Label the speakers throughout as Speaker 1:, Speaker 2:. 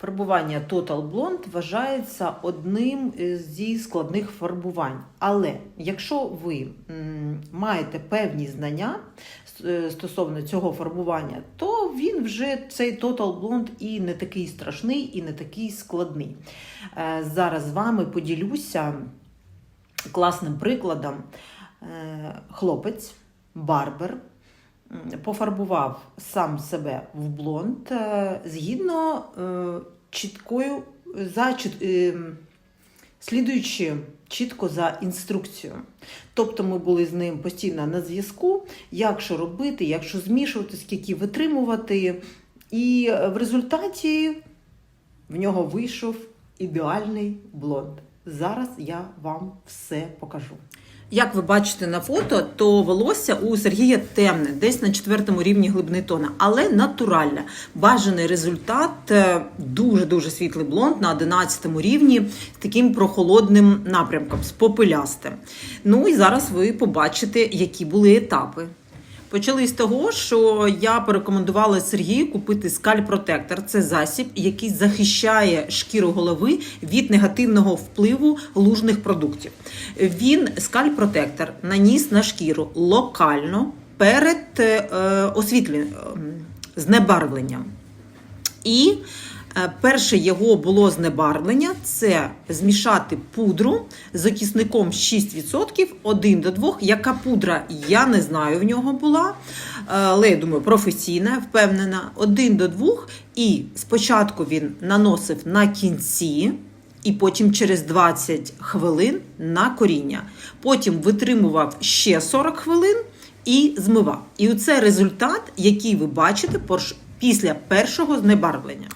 Speaker 1: Фарбування Total Blonde вважається одним зі складних фарбувань. Але якщо ви маєте певні знання е, стосовно цього фарбування, то він вже цей Total Blonde і не такий страшний, і не такий складний. Е, Зараз з вами поділюся класним прикладом. Е, Хлопець, барбер, пофарбував сам себе в блонд е, згідно е, чіткою, за, е, слідуючи чітко за інструкцією. Тобто ми були з ним постійно на зв'язку, як що робити, як що змішувати, скільки витримувати. І в результаті в нього вийшов ідеальний блонд. Зараз я вам все покажу. Як ви бачите на фото, то волосся у Сергія темне, десь на четвертому рівні глибини тона, але натуральне. Бажаний результат дуже дуже світлий блонд на 11 рівні з таким прохолодним напрямком, з попелястим. Ну і зараз ви побачите, які були етапи. Почали з того, що я порекомендувала Сергію купити скаль протектор. Це засіб, який захищає шкіру голови від негативного впливу лужних продуктів. Він скаль протектор наніс на шкіру локально перед е, освітленням, знебарвленням. І е, перше його було знебарвлення це змішати пудру з окисником 6%, 1 до 2. Яка пудра, я не знаю, в нього була. е, Але я думаю, професійна, впевнена, 1 до 2. І спочатку він наносив на кінці. І потім через 20 хвилин на коріння. Потім витримував ще 40 хвилин і змивав. І оце результат, який ви бачите після першого знебарвлення.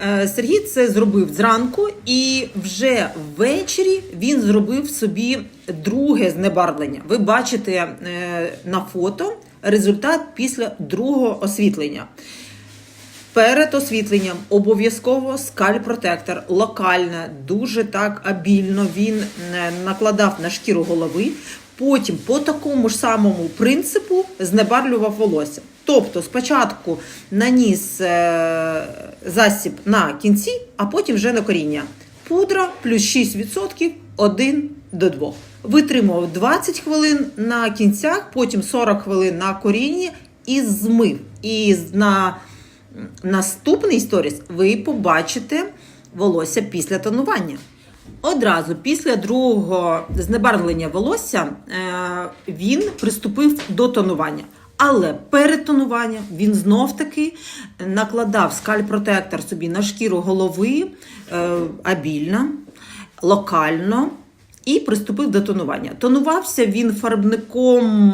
Speaker 1: Е, Сергій це зробив зранку, і вже ввечері він зробив собі друге знебарвлення. Ви бачите е, на фото результат після другого освітлення. Перед освітленням обов'язково скаль-протектор локально, дуже так обільно він е, накладав на шкіру голови. Потім по такому ж самому принципу знебарлював волосся. Тобто спочатку наніс е, засіб на кінці, а потім вже на коріння. Пудра плюс 6% 1 до 2. Витримував 20 хвилин на кінцях, потім 40 хвилин на корінні і змив. І на наступний сторіс ви побачите волосся після тонування. Одразу після другого знебарвлення волосся е, він приступив до тонування. Але перед тонуванням він знов таки накладав скаль-протектор собі на шкіру голови е, обільно, локально і приступив до тонування. Тонувався він фарбником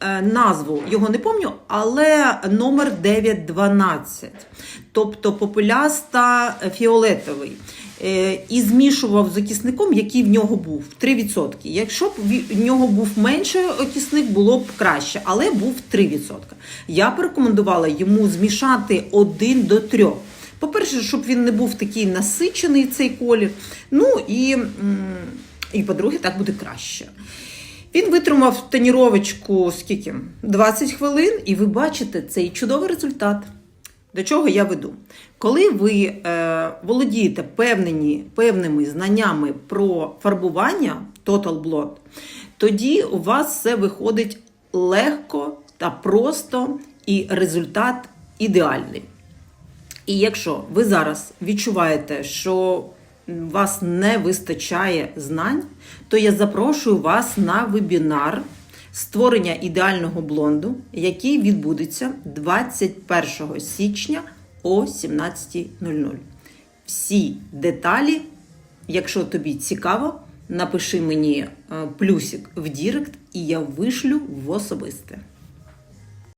Speaker 1: е, назву його не пам'ятаю, але номер 912, тобто популяста фіолетовий. Е, І змішував з окисником, який в нього був 3%. Якщо б в нього був менший окисник, було б краще, але був 3%. Я порекомендувала йому змішати 1 до 3. По-перше, щоб він не був такий насичений цей колір. Ну і, і по-друге, так буде краще. Він витримав тоніровочку скільки? 20 хвилин, і ви бачите цей чудовий результат. До чого я веду? Коли ви е, володієте певнені, певними знаннями про фарбування Total Blonde, тоді у вас все виходить легко та просто, і результат ідеальний. І якщо ви зараз відчуваєте, що вас не вистачає знань, то я запрошую вас на вебінар створення ідеального блонду, який відбудеться 21 січня о 17.00. Всі деталі, якщо тобі цікаво, напиши мені е, плюсик в Дірект, і я вишлю в особисте.